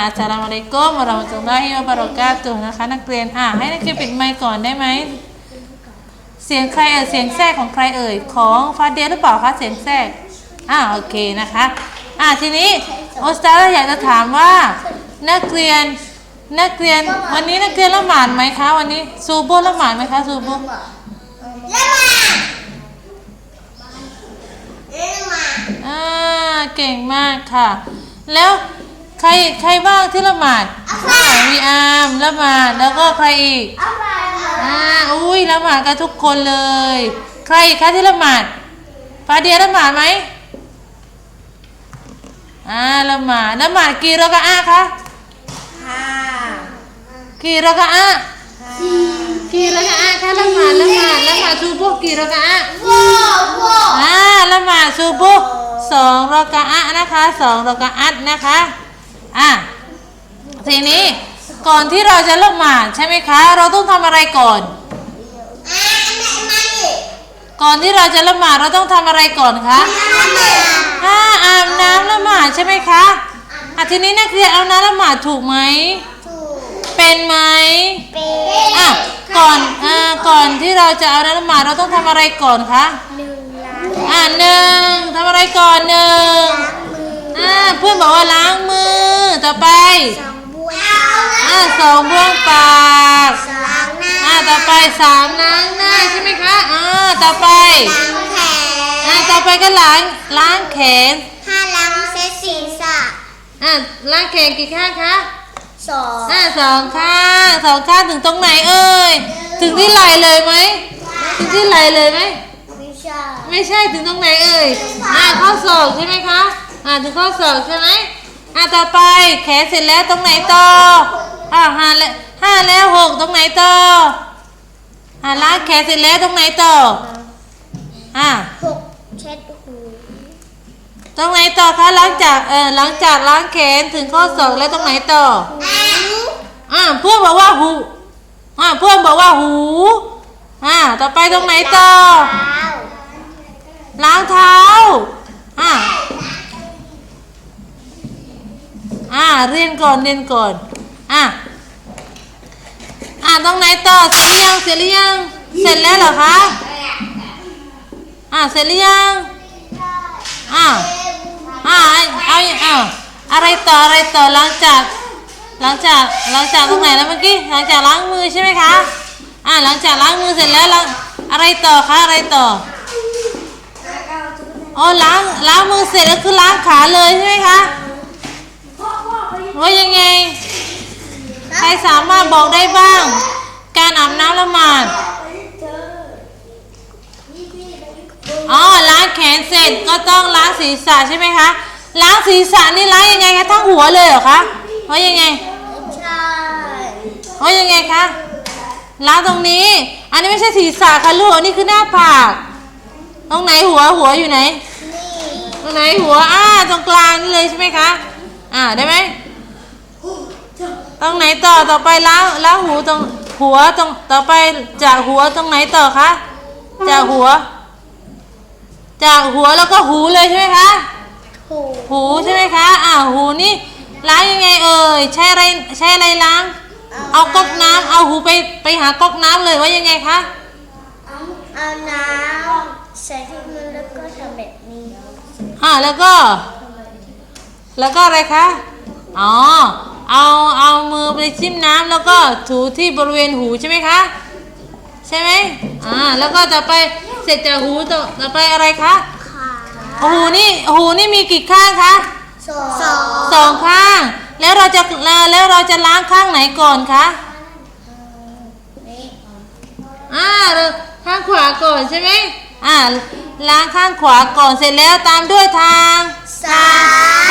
อัสสลามุอะลัยกุมวะเราะมะตุลลอฮิวะบะเราะกาตุฮ์นะคะนักเรียนอะให้นักเรียนปิดไมค์ก่อนได้ไหมเสียงใครเอ่ยเสียงแทรกของใครเอ่ยของฟาเดียหรือเปล่าคะเสียงแทรกอ่าโอเคนะคะอ่าทีนี้โอสตาร์อยากจะถามว่านักเรียนนักเรียนวันนี้นักเรียนละหมาดไหมคะวันนี้ซูโบละหมาดไหมคะซูโบละหมาดละหมาดอ่าเก่งมากค่ะ แล้ว ใครใครบ้างที่ละหมาดอ่ามีอามละหมาดแล้วก็ใครอีกเอาไปอ่าอุ้ยละหมาดกันทุกคนเลย ใครอีกคะที่ละหมาดฟาเดียละหมาดไหมอ่าละหมาดละหมาดกี่รอกะอะคะห้ากี่รอกะอะกี่รอกะอะคะละหมาดละหมาดละหมาดซูบุห์กี่รอกะอะว้าวว้าวอ่าละหมาดซูบุห์สองรอกะอะนะคะสองรอกะอัตนะคะ อะทีนี้ก่อนที่เราจะละหมาดใช่ไหมคะ เราต้องทำอะไรก่อนอ่าอันไหนมาดิก่อนที่เราจะละหมาดเราต้องทำอะไรก่อนคะละหมาดอ่าอาบน้ำละหมาดใช่ไหมคะอะทีนี้นักเรียนเอาน้ำละหมาดถูกไหมถูกเป็นไหมเป็นอะก่อนอ่าก่อนที่เราจะเอาน้ำละหมาดเราต้องทำอะไรก่อนคะหนึ่งล้านอ่าหนึ่งทำอะไรก่อนหนึ่งล้างมื ออ่าเพื่อนบอกว่าล้างมือ ต่อไป สองบัวอ่าสองบ้วงปากสองหน้าอ่าต่อไปสามล้างหน้าใช่ไหมคะอ่าต่อไปล้างแขอ่านต่อไปก็ล้างล้างแขนห้าล้างเส้นศีรษะอ่าล้างแขนกี่ข้างคะสองอ่าสองข้างสองข้างถึงตรงไหนเอ่ยถึงที่ไหล่เลยไหมถึงที่ไหล่เลยไหมวิชาไม่ใช่ถึงตรงไหนเอ่ยอ่าข้อศอกใช่ไหมคะ อ่าถึงข้อศอกใช่ไหมอ่าต่อไปแขนเสร็จแล้วตรงไหนต่ออ่าห้าแล้วห้าแล้วหกตรงไหนต่ออ่าล้างแขนเสร็จแล้วตรงไหนต่ออ่าหกเช็ดหูตรงไหนต่อคะหลังจากเออหลังจากล้างแขนถึงข้อศอกแล้วตรงไหนต่ออ้าวอ่าเพื่อนบอกว่าหูอ่าเพื่อนบอกว่าหูอ่าต่อไปตรงไหนต่อเท้าล้างเท้าอ่า อ่าเรียนก่อนเรียนก่อนอ่าอ่าตรงไหนต่อเสร็จหรือยังเสร็จหรือยังเสร็จแล้วเหรอคะอ่าเสร็จหรือยังอ่าอ่าเอาเอาอะไรต่ออะไรต่อหลังจากหลังจากหลังจากตรงไหนแล้วเมื่อกี้หลังจากล้างมือใช่ไหมคะอ่าหลังจากล้างมือเสร็จแล้วล้างอะไรต่อคะอะไรต่ออ๋อล้างล้างมือเสร็จแล้วคือล้างขาเลยใช่ไหมคะ ว่ายังไง ใครสามารถบอกได้บ้าง การอาบน้ำละหมาดอ๋อล้างแขนเสร็จก็ต้องล้างศีรษะใช่ไหมคะ ล้างศีรษะนี่ล้างยังไงคะทั้งหัวเลยเหรอคะว่ายังไงใช่โอ้ยยังไงคะล้างตรงนี้ อันนี้ไม่ใช่ศีรษะค่ะลูกอันนี้คือหน้าผากตรงไหนหัวหัวอยู่ไหนตรงไหนหัวอ่าตรงกลางนี่เลยใช่ไหมคะ อ่าได้ไหม ตรงไหนต่อต่อไปล้างล้างหูตรงหัวตรงต่อไปจากหัวตรงไหนต่อคะจากหัว จากหัวแล้วก็หูเลยใช่ไหมคะหูหูใช่ไหมคะอ่าหูนี่ล้างยังไงเอ่ยใช้อะไรใช้อะไรล้าง เอาก๊อกน้ำเอาหูไปไปหาก๊อกน้ำเลยว่ายังไงคะเอาน้ำใส่ที่มือแล้วก็ทำแบบนี้อ่าแล้วก็ แล้วก็อะไรคะอ๋อ เอาเอามือไปจิ้มน้ำแล้วก็ถูที่บริเวณหูใช่ไหมคะ ใช่ไหมอ่าแล้วก็ต่อไปเสร็จจากหูต่อต่อไปอะไรคะขาหูนี่หูนี่มีกี่ข้างคะสองสองสองข้าง แล้วเราจะแล้วเราจะล้างข้างไหนก่อนคะนี่อ่าข้างขวาก่อนใช่ไหมอ่าล้างข้างขวาก่อนเสร็จแล้วตามด้วยทางซ้า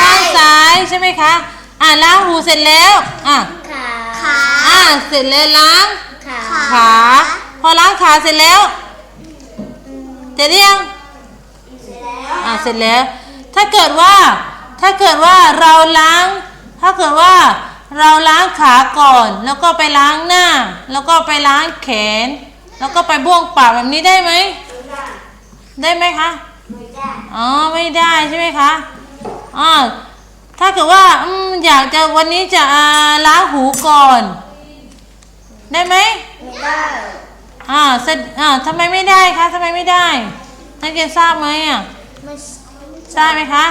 ข้างยซ้ายใช่ไหมคะ อ่าล้างหูเสร็จแล้วอ่าขาขาอ่าเสร็จแล้วล้างขาขา พอล้างขาเสร็จแล้วเสร็จหรือยังอ่าเสร็จแล้ว ถ้าเกิดว่าถ้าเกิดว่าเราล้าง ถ้าเกิดว่าเราล้างขาก่อน แล้วก็ไปล้างหน้า แล้วก็ไปล้างแขน แล้วก็ไปบ้วงปากแบบนี้ได้ไหมได้ไหมคะ ไม่ได้ อ๋อ ไม่ได้ใช่ไหมคะ อ๋อ ถ้าเกิดว่าอืมอยากจะวันนี้จะอ่าล้างหูก่อน ได้ไหมไม่ได้อ่าเสร็จอ่าทำไมไม่ได้คะทำไมไม่ได้ นักเรียนทราบไหมอะไม่ทราบไหมคะ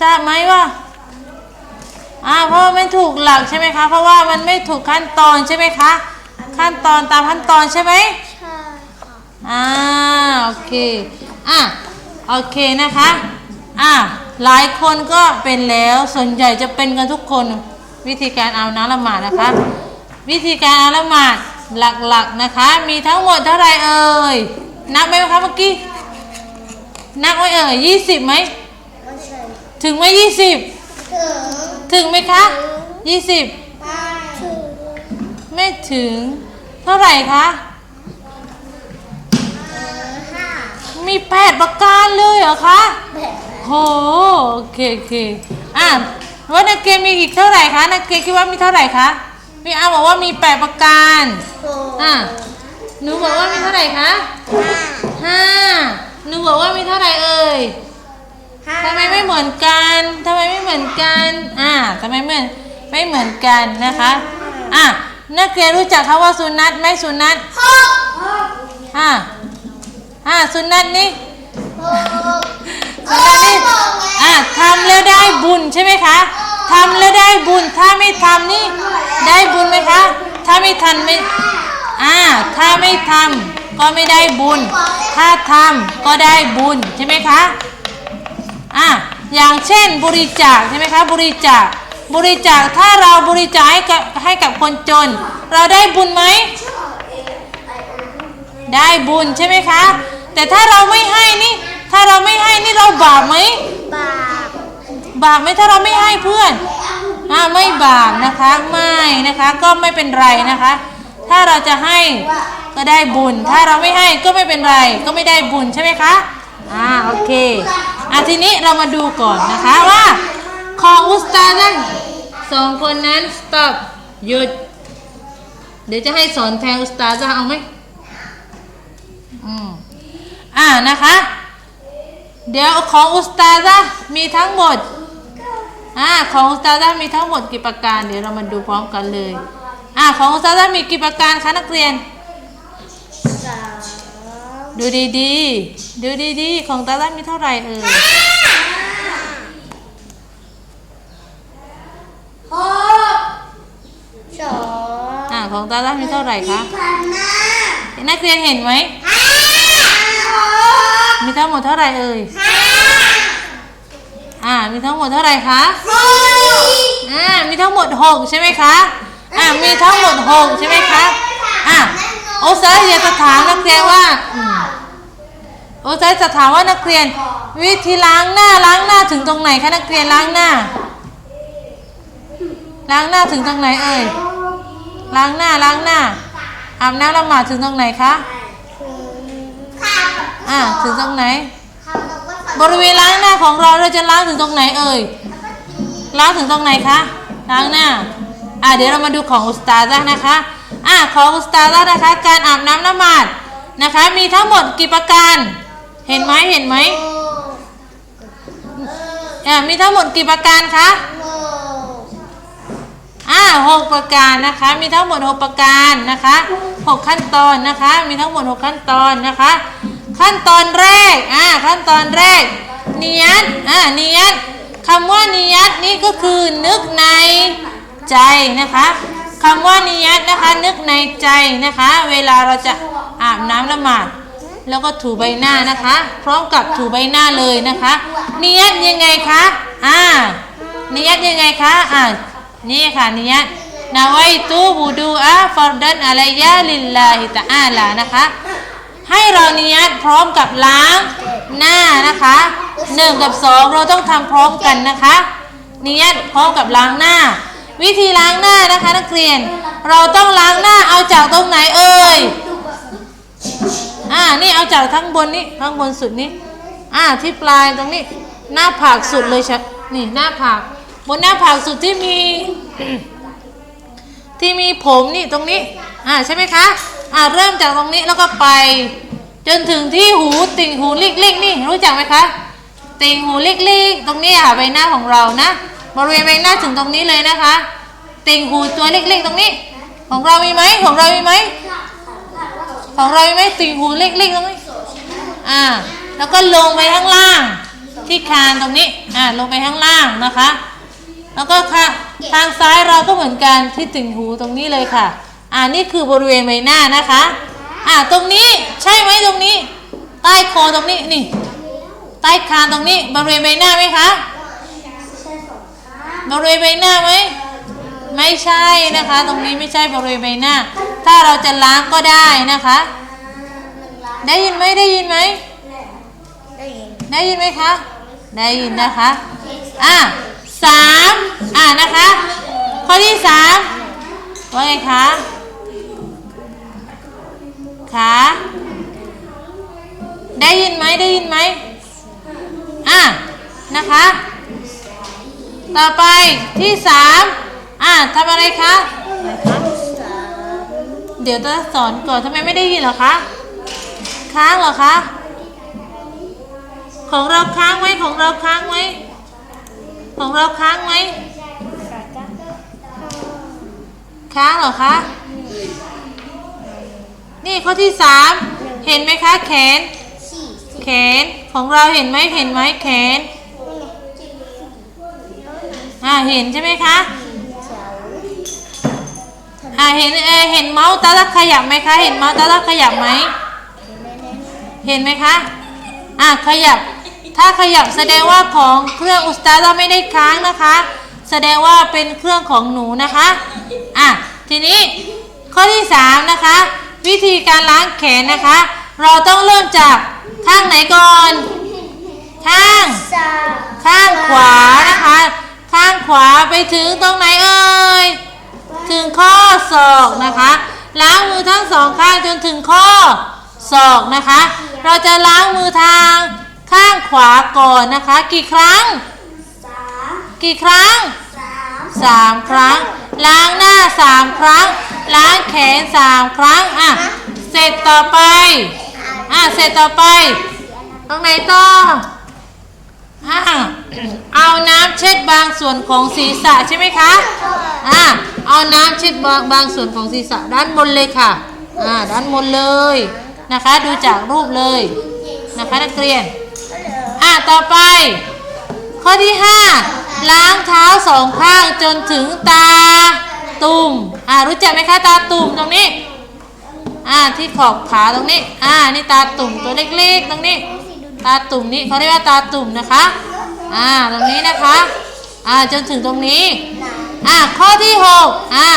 ทราบไหมว่าอ่าเพราะว่าไม่ถูกหลักใช่ไหมคะ เพราะว่ามันไม่ถูกขั้นตอนใช่ไหมคะ ขั้นตอนตามขั้นตอนใช่ไหมใช่ค่ะอ่าโอเคอะโอเคนะคะ อะหลายคนก็เป็นแล้วส่วนใหญ่จะเป็นกันทุกคน วิธีการเอาน้ำละหมาดนะคะ วิธีการเอาละหมาดหลักๆนะคะ มีทั้งหมดเท่าไหรเอ่ยนับไหมคะเมื่อกี้นับไว้เอ่ยยี่สิบไหมไม่ใช่ถึงไหมยี่สิบถึงถึงไหมคะยี่สิบไม่ถึงไม่ถึงเท่าไหร่คะเออห้ามีแปดประการเลยเหรอคะแบบ โหโอเคโอเคอะว่านักเกมมีอีกเท่าไหร่คะนักเกมคิดว่ามีเท่าไหร่คะพี่อาร์มบอกว่ามีแปดประการโหอะหนูบอกว่ามีเท่าไหร่คะห้าห้าหนูบอกว่ามีเท่าไหร่เอ่ยห้าทำไมไม่เหมือนกันทำไมไม่เหมือนกันอะทำไมไม่ไม่เหมือนกันนะคะอะนักเรียนรู้จักคำว่าสุนัตไหมสุนัตหกอะอะสุนัตนี่ หกสุนัตนี่อะทำแล้วได้บุญใช่ไหมคะทำแล้วได้บุญ ถ้าไม่ทำนี่ได้บุญไหมคะ ถ้าไม่ทันไม่อ่าถ้าไม่ทำก็ไม่ได้บุญ ถ้าทำก็ได้บุญใช่ไหมคะอ่าอย่างเช่นบริจาคใช่ไหมคะบริจาคบริจาคถ้าเราบริจาคให้กับให้กับคนจน เราได้บุญไหมได้บุญใช่ไหมคะ แต่ถ้าเราไม่ให้นี่ ถ้าเราไม่ให้นี่เราบาปไหม บาป บาปไหมถ้าเราไม่ให้เพื่อนอ่าไม่บาปนะคะ ไม่นะคะ ก็ไม่เป็นไรนะคะ ถ้าเราจะให้ก็ได้บุญ ถ้าเราไม่ให้ก็ไม่เป็นไร ก็ไม่ได้บุญใช่ไหมคะ อ่า โอเค อะทีนี้เรามาดูก่อนนะคะว่า ของอุสตานั้นสองคนนั้น stop หยุด เดี๋ยวจะให้สอนแทนอุสตาจะเอาไหมอืมอ่านะคะ เดี๋ยวของอุสตาซะมีทั้งหมดอ่าของอุสตาซะมีทั้งหมดกี่ประการ เดี๋ยวเรามาดูพร้อมกันเลยอ่าของอุสตาซะมีกี่ประการคะนักเรียนสามดูดีๆ ดูดีๆ ของตาซะมีเท่าไหร่เอ่ยหกสองอ่าของตาซะมีเท่าไหร่คะพันห้านักเรียนเห็นไหมห้าหก มีทั้งหมดเท่าไหร่เอ่ยห้าอ่า มีทั้งหมดเท่าไหร่คะสี่อ่า มีทั้งหมดหกใช่ไหมคะ อ่า มีทั้งหมดหกใช่ไหมคะ อ่าโอซาอยากจะถามนักเรียนว่าอืมโอซาจะถามว่านักเรียน วิธีล้างหน้าล้างหน้าถึงตรงไหนคะนักเรียนล้างหน้า ล้างหน้าถึงตรงไหนเอ่ย ล้างหน้าล้างหน้าอาบน้ำละหมาดถึงตรงไหนคะข้าว อ่าถึงตรงไหนข้าวเราก็ทบริเวณล้างหน้าของเราเราจะล้างถึงตรงไหนเอ่ย ล้างถึงตรงไหนคะ ล้างหน้า อะเดี๋ยวเรามาดูของอุสตาซะนะคะ อะของอุสตาซะนะคะ การอาบน้ำละหมาดนะคะ มีทั้งหมดกี่ประการ เห็นไหมเห็นไหมำโมอะมีทั้งหมดกี่ประการคะโมอ่าหกประการนะคะ มีทั้งหมดหกประการนะคะหกขั้นตอนนะคะ มีทั้งหมดหกขั้นตอนนะคะ ขั้นตอนแรกอ่าขั้นตอนแรกเนียดอ่าเนียดคำว่าเนียดนี่ก็คือนึกในใจนะคะคำว่าเนียดนะคะนึกในใจนะคะ เวลาเราจะอาบน้ำละหมาดแล้วก็ถูใบหน้านะคะ พร้อมกับถูใบหน้าเลยนะคะเนียดยังไงคะอ่าเนียดยังไงคะอ่านี่ค่ะเนียดนาไวตูบูดูอาฟอร์ดันอะลัยาลิลลาฮิตะอาลานะคะ ให้เราเนียดพร้อมกับล้างหน้านะคะหนึ่งกับสองเราต้องทำพร้อมกันนะคะ เนียดพร้อมกับล้างหน้า วิธีล้างหน้านะคะนักเรียน เราต้องล้างหน้าเอาจากตรงไหนเอ่ยอ่านี่เอาจากข้งบนนี่ข้งบนสุดนี่อ่าที่ปลายตรงนี้หน้าผากสุดเลยใช่นี่หน้าผากบนหน้าผากสุดที่มี ที่มีผมนี่ตรงนี้ อ่าใช่ไหมคะ อ่าเริ่มจากตรงนี้แล้วก็ไป จนถึงที่หูติ่งหูลิกลิกนี่รู้จักไหมคะ ติ่งหูเล็กๆ ตรงนี้ค่ะใบหน้าของเรานะบริเวณใบหน้าถึงตรงนี้เลยนะคะ ติ่งหูตัวเล็กๆ ตรงนี้ ของเรามีไหมของเรามีไหมของเรามีไหมติ่งหูเล็กๆตรงนี้อ่าแล้วก็ลงไปข้างล่าง ที่คานตรงนี้อ่าลงไปข้างล่างนะคะ แล้วก็ค่ะทางซ้ายเราก็เหมือนกันที่ติ่งหูตรงนี้เลยค่ะ อ่านี่คือบริเวณใบหน้านะคะ อ่าตรงนี้ใช่ไหมตรงนี้ ใต้คอตรงนี้นี่ ใต้คางตรงนี้บริเวณใบหน้าไหมคะบริเวณใบหน้าไหมไม่ใช่นะคะ ตรงนี้ไม่ใช่บริเวณใบหน้า ถ้าเราจะล้างก็ได้นะคะ ได้ยินไหมได้ยินไหมได้ยินได้ยินไหมคะได้ยินนะคะอะสามอะนะคะ ข้อที่สามว่าไงคะ ขา ได้ยินไหมได้ยินไหมอะนะคะ ต่อไปที่สามอะทำอะไรคะอะไรคะเดี๋ยวจะสอนก่อนทำไมไม่ได้ยินเหรอคะค้างเหรอคะของเราค้างไว้ของเราค้างไว้ของเราค้างไว้ค้างเหรอคะ นี่ข้อที่สามเห็นไหมคะแขน สี่แขนของเราเห็นไหมเห็นไหมแขน อ่าเห็นใช่ไหมคะ อ่าเห็นเออเห็นเมาส์ตาลักขยับไหมคะ เห็นเมาส์ตาลักขยับไหม เห็นไหมคะ อะขยับ ถ้าขยับแสดงว่าของเครื่องอุสตาเราไม่ได้ค้างนะคะ แสดงว่าเป็นเครื่องของหนูนะคะ อะทีนี้ข้อที่สามนะคะ วิธีการล้างแขนนะคะ เราต้องเริ่มจากข้างไหนก่อน ข้างสามข้างขวานะคะ ข้างขวาไปถึงตรงไหนเอ่ย ถึงข้อศอกนะคะ ล้างมือทั้งสองข้างจนถึงข้อศอกนะคะ เราจะล้างมือทางข้างขวาก่อนนะคะ กี่ครั้งสามกี่ครั้งสามสามครั้ง ล้างหน้าสามครั้ง ล้างแขนสามครั้งอะเสร็จต่อไปอะเสร็จต่อไป ตรงไหนต่ออะเอาน้ำเช็ดบางส่วนของศีรษะใช่ไหมคะอะเอาน้ำเช็ดบางบางส่วนของศีรษะด้านบนเลยค่ะอ่าด้านบนเลยนะคะ ดูจากรูปเลยนะคะนักเรียนอะต่อไป ข้อที่ 5 ล้างเท้าสองข้างจนถึงตา ตุ่มอ่ารู้จักไหมคะตาตุ่มตรงนี้ อ่าที่ขอบขาตรงนี้ อ่านี่ตาตุ่มตัวเล็กๆ ตรงนี้ ตาตุ่มนี้เขาเรียกว่าตาตุ่มนะคะ อ่าตรงนี้นะคะ อ่าจนถึงตรงนี้ อ่าข้อที่6อ่า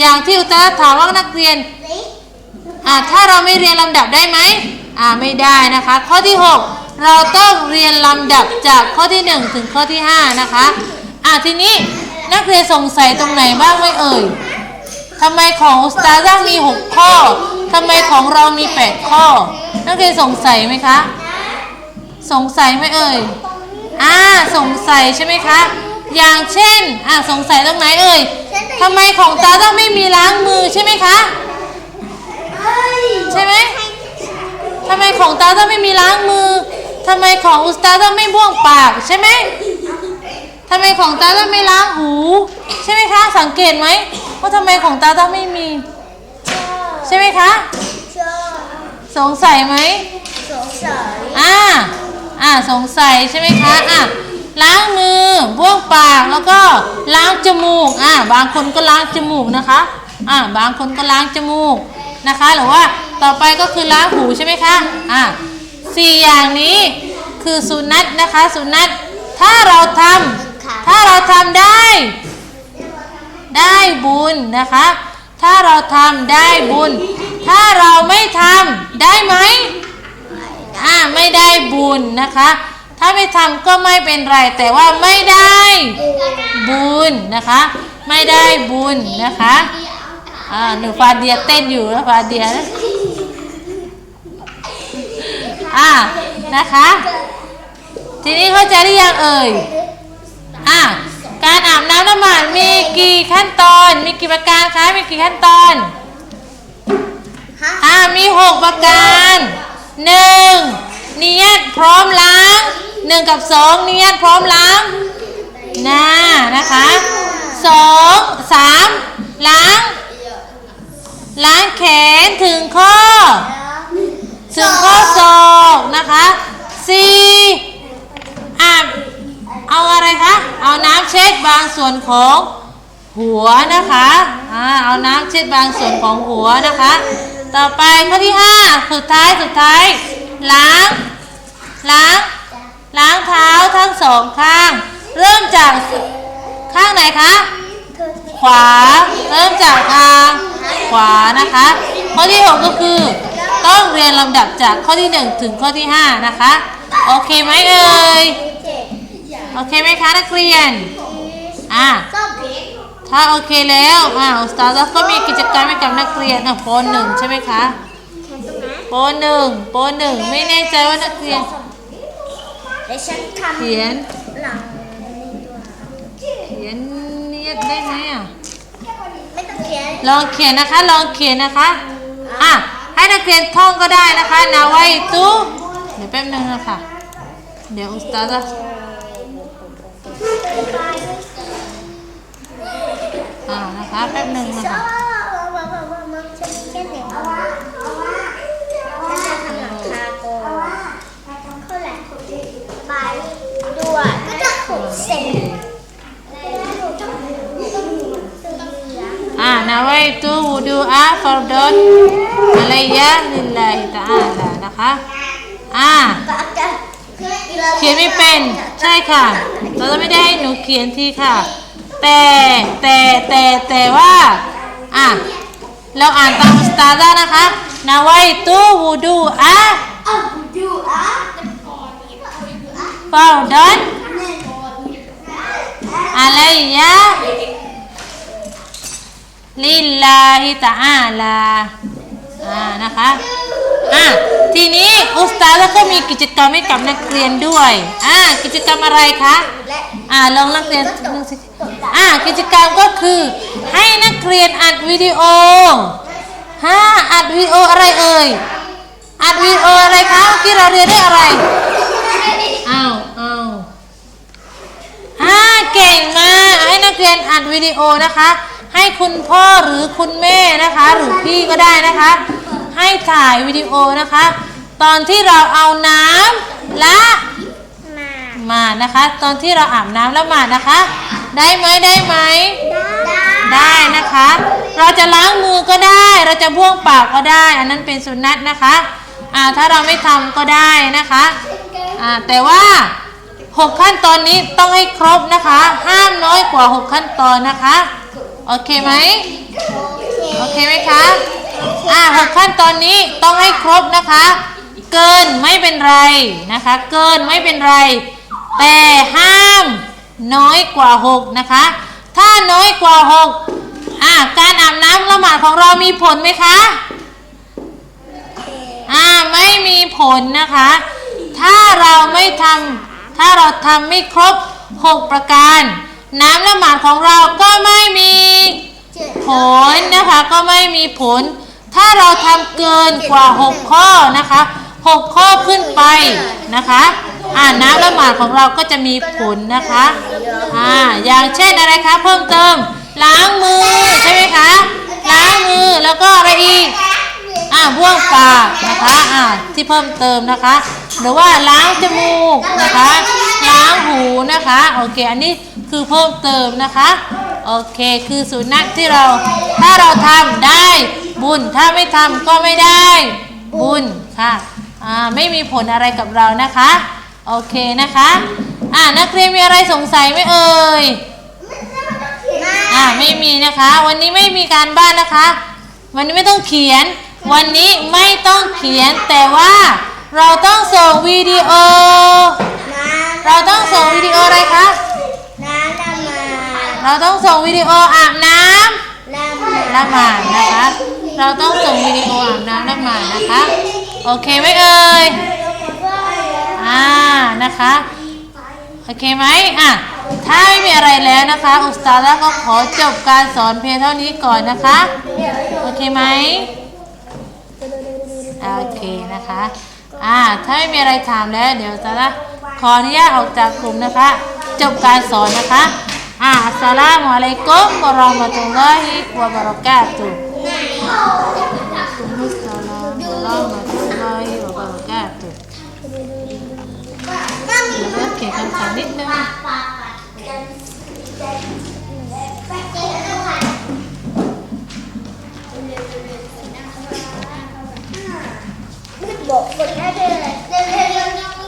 อย่างที่อุตสาถามว่านักเรียน อ่าถ้าเราไม่เรียนลำดับได้ไหมอ่าไม่ได้นะคะ ข้อที่6เราต้องเรียนลำดับจากข้อที่1ถึงข้อที่5นะคะ อ่าทีนี้ นักเรียนสงสัยตรงไหนบ้างไหมเอ่ยทำไมของอุสตาด้ามี 6 ข้อทำไมของเรามี 8 ข้อ นักเรียนสงสัยไหมคะ สงสัยไหมเอ่ยอ่าสงสัยใช่ไหมคะ อย่างเช่นอ่าสงสัยตรงไหนเอ่ยทำไมของตาต้องไม่มีล้างมือใช่ไหมคะ ใช่ไหมทำไมของตาต้องไม่มีล้างมือทำไมของอุสตาต้องไม่บ้วงปากใช่ไหม ทำไมของตาต้องไม่ล้างหู ใช่ไหมคะ สังเกตไหมว่าทำไมของตาต้องไม่มี ใช่ไหมคะ ชอบสงสัยไหม สงสัยอ่า อ่า สงสัยใช่ไหมคะ อะ ล้างมือบ้วงปาก แล้วก็ล้างจมูก อ่า บางคนก็ล้างจมูกนะคะ อ่า บางคนก็ล้างจมูกนะคะ หรือว่าต่อไปก็คือล้างหูใช่ไหมคะ อ่าสี่อย่างนี้คือสุนัตนะคะ สุนัตถ้าเราทำ ถ้าเราทำได้ ได้บุญนะคะถ้าเราทำได้บุญ ถ้าเราไม่ทำได้ไหมอ่าไม่ได้บุญนะคะ ถ้าไม่ทำก็ไม่เป็นไร แต่ว่าไม่ได้บุญนะคะ ไม่ได้บุญนะคะอ่าหนูฟาเดียเต้นอยู่นะฟาเดียนะอ่านะคะ ทีนี้เข้าใจหรือยังเอ่ย อ่าการอาบน้ำน้ำหมันมีกี่ขั้นตอน มีกี่ประการคะมีกี่ขั้นตอนฮะอ่ามีหกประการหนึ่งเนียดพร้อมล้างสหนึ่งกับสองเนียนพร้อมล้างหน้านะคะสองสามล้าง ล้างแขนถึงข้อ ถึงข้อศอกนะคะสี่อะเอาอะไรคะ เอาน้ำเช็ด บางส่วนของหัวนะคะอ่าเอาน้ำเช็ดบางส่วนของหัวนะคะ ต่อไปข้อที่ห้าสุดท้ายสุดท้าย ล้าง ล้าง ล้างเท้าทั้งสองข้าง เริ่มจากข้างไหนคะ ขวา เริ่มจากทางขวานะคะ ข้อที่ 6 ก็คือ ต้องเรียนลำดับจากข้อที่ 1 ถึงข้อที่ 5 นะคะ โอเคไหมเอ่ย โอเคไหมคะนักเรียน อะถ้าโอเคแล้วอ่าอุสตาร์ก็มีกิจกรรมให้กับนักเรียนอะโปนหนึ่งใช่ไหมคะโปนหนึ่งโปนหนึ่งไม่แน่ใจว่านักเรียนเดี๋ยวฉันทำเขียนหลังเขียนเนียดได้ไหมอะไม่ต้องเขียนลองเขียนนะคะ ลองเขียนนะคะอะให้นักเรียนท่องก็ได้นะคะนาไวตุเดี๋ยวแป๊บนึงนะคะเดี๋ยวอุสตาร์อ่านะ คะแป๊บะคะฉันแค่ไหนเอาว่าเอาว่าฉันะทำหลังคาก่อนเท่าไร่บายดูอะก็จะหกเซนอ่านาไวตุวูดูอาฟอร์ดอนอะไรยะลิลลาฮิตะอาลานะคะ อ่า เขียนไม่เป็น ใช่ค่ะ เราจะไม่ได้ให้หนูเขียนที่ค่ะ แต่แต่แต่แต่ว่าอะเราอ่านตามอุสตาด้านะคะนาไวตูวูดูอะเอาดูอะฟาดอนอะไรยะลิลลาฮิตะอาลาอ่านะคะอะทีนี้อุสตาด้าก็มีกิจกรรมให้กับนักเรียนด้วยอ่ากิจกรรมอะไรคะอ่าลองนักเรียน อ่ากิจกรรมก็คือให้นักเรียนอัดวิดีโอฮะอัดวิดีโออะไรเอ่ย อัดวิดีโออะไรคะเมื่อที่เราเรียนได้อะไรอ้าวอ้าวฮ่าเก่งมากให้นักเรียนอัดวิดีโอนะคะ ให้คุณพ่อหรือคุณแม่นะคะ หรือพี่ก็ได้นะคะ ให้ถ่ายวิดีโอนะคะ ตอนที่เราเอาน้ำและ มามานะคะ ตอนที่เราอาบน้ำแล้วมานะคะ ได้ไหมได้ไหมได้ได้นะคะ เราจะล้างมือก็ได้ เราจะบ้วงปากก็ได้ อันนั้นเป็นสุนัตนะคะอ่าถ้าเราไม่ทำก็ได้นะคะอ่าแต่ว่า 6 ขั้นตอนนี้ต้องให้ครบนะคะ ห้ามน้อยกว่า 6 ขั้นตอนนะคะ โอเคไหมโอเคไหมคะอ่าหกขั้นตอนนี้ต้องให้ครบนะคะ เกินไม่เป็นไรนะคะ เกินไม่เป็นไร แต่ห้ามน้อยกว่า 6 นะคะ ถ้าน้อยกว่า 6อ่าการอาบน้ำละหมาดของเรามีผลไหมคะอ่าไม่มีผลนะคะ ถ้าเราไม่ทำถ้าเราทำไม่ครบ 6 ประการ น้ำละหมาดของเราก็ไม่มีผลนะคะก็ไม่มีผล ถ้าเราทำเกินกว่า 6 ข้อนะคะ 6 ข้อขึ้นไปนะคะ อ่าน้ำละหมาดของเราก็จะมีผลนะคะอ่าอย่างเช่นอะไรคะเพิ่มเติม ล้างมือใช่ไหมคะล้างมือแล้วก็อะไรอีกอ่าบ้วงปากนะคะอ่าที่เพิ่มเติมนะคะ หรือว่าล้างจมูกนะคะ ล้างหูนะคะโอเคอันนี้คือเพิ่มเติมนะคะโอเคคือสุนัขที่เราถ้าเราทำได้บุญถ้าไม่ทำก็ไม่ได้บุญค่ะอ่าไม่มีผลอะไรกับเรานะคะ โอเคนะคะ อ่านักเรียนมีอะไรสงสัยไหมเอ่ย อ่าไม่มีนะคะ วันนี้ไม่มีการบ้านนะคะ วันนี้ไม่ต้องเขียน วันนี้ไม่ต้องเขียนแต่ว่าเราต้องส่งวิดีโอ เราต้องส่งวิดีโออะไรคะน้ำละมาเราต้องส่งวิดีโออาบน้ำละมาละหมาดนะคะ เราต้องส่งวิดีโออาบน้ำละหมาดนะคะ โอเคไหมเอ่ย อ่านะคะ โอเคไหมอะ ถ้าไม่มีอะไรแล้วนะคะอุสตาด้าก็ขอจบการสอนเพียงเท่านี้ก่อนนะคะ โอเคไหมโอเคนะคะ อ่า ถ้าไม่มีอะไรถามแล้ว เดี๋ยวจะนะขออนุญาตออกจากกลุ่มนะคะ จบการสอนนะคะ อ่าอัสสลามุอะลัยกุมวะเราะห์มะตุลลอฮิวะบะเราะกาตุ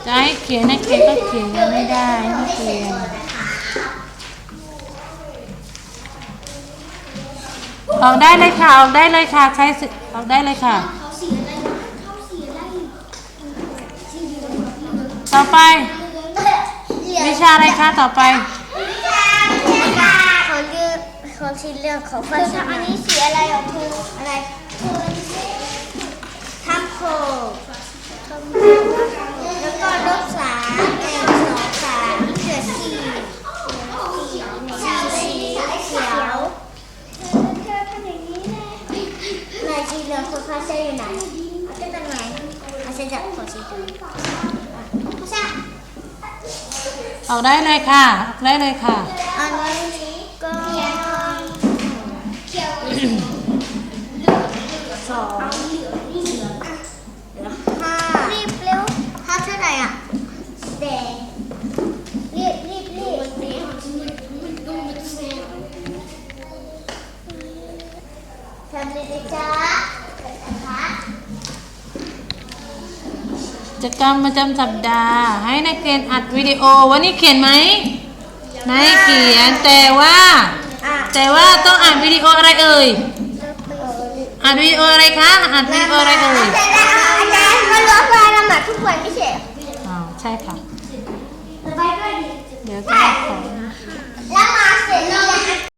จะให้เขียนให้เขียนก็เขียนไม่ได้ให้เขียนออกได้เลยค่ะ ออกได้เลยค่ะ ใช้สิออกได้เลยค่ะเขาสีอะไรเขาสีอะไรต่อไป วิชาอะไรคะต่อไปเขาเลือกเขาสีเหลืองเขาฟ้าสีอันนี้สีอะไรของเธออะไรทับโค ล้วก็ลูกสามหนึ่งสองสามเหลือสี่สีสีเขียวไหนสีเหลืองของฟ้าใช่อยู่ไหนเอาจะเป็นไหนเอาจะจับของสีเหลืองภาษาออกได้เลยค่ะออกได้เลยค่ะ อันนี้ก็สอง กิจกรรมประจำสัปดาห์ ให้นักเรียนอัดวิดีโอ วันนี้เขียนไหมไม่เขียนแต่ว่าอะแต่ว่าต้องอ่านวิดีโออะไรเอ่ยอ่านวิดีโออะไรคะอ่านวิดีโออะไรเอ่ยอาจารย์อาจารย์มันร้องเพลงละหมาดทุกวันไม่ใช่เหรออ๋อใช่ค่ะไปด้วยดิเดี๋ยวจะขอละหมาดเสร็จแล้ว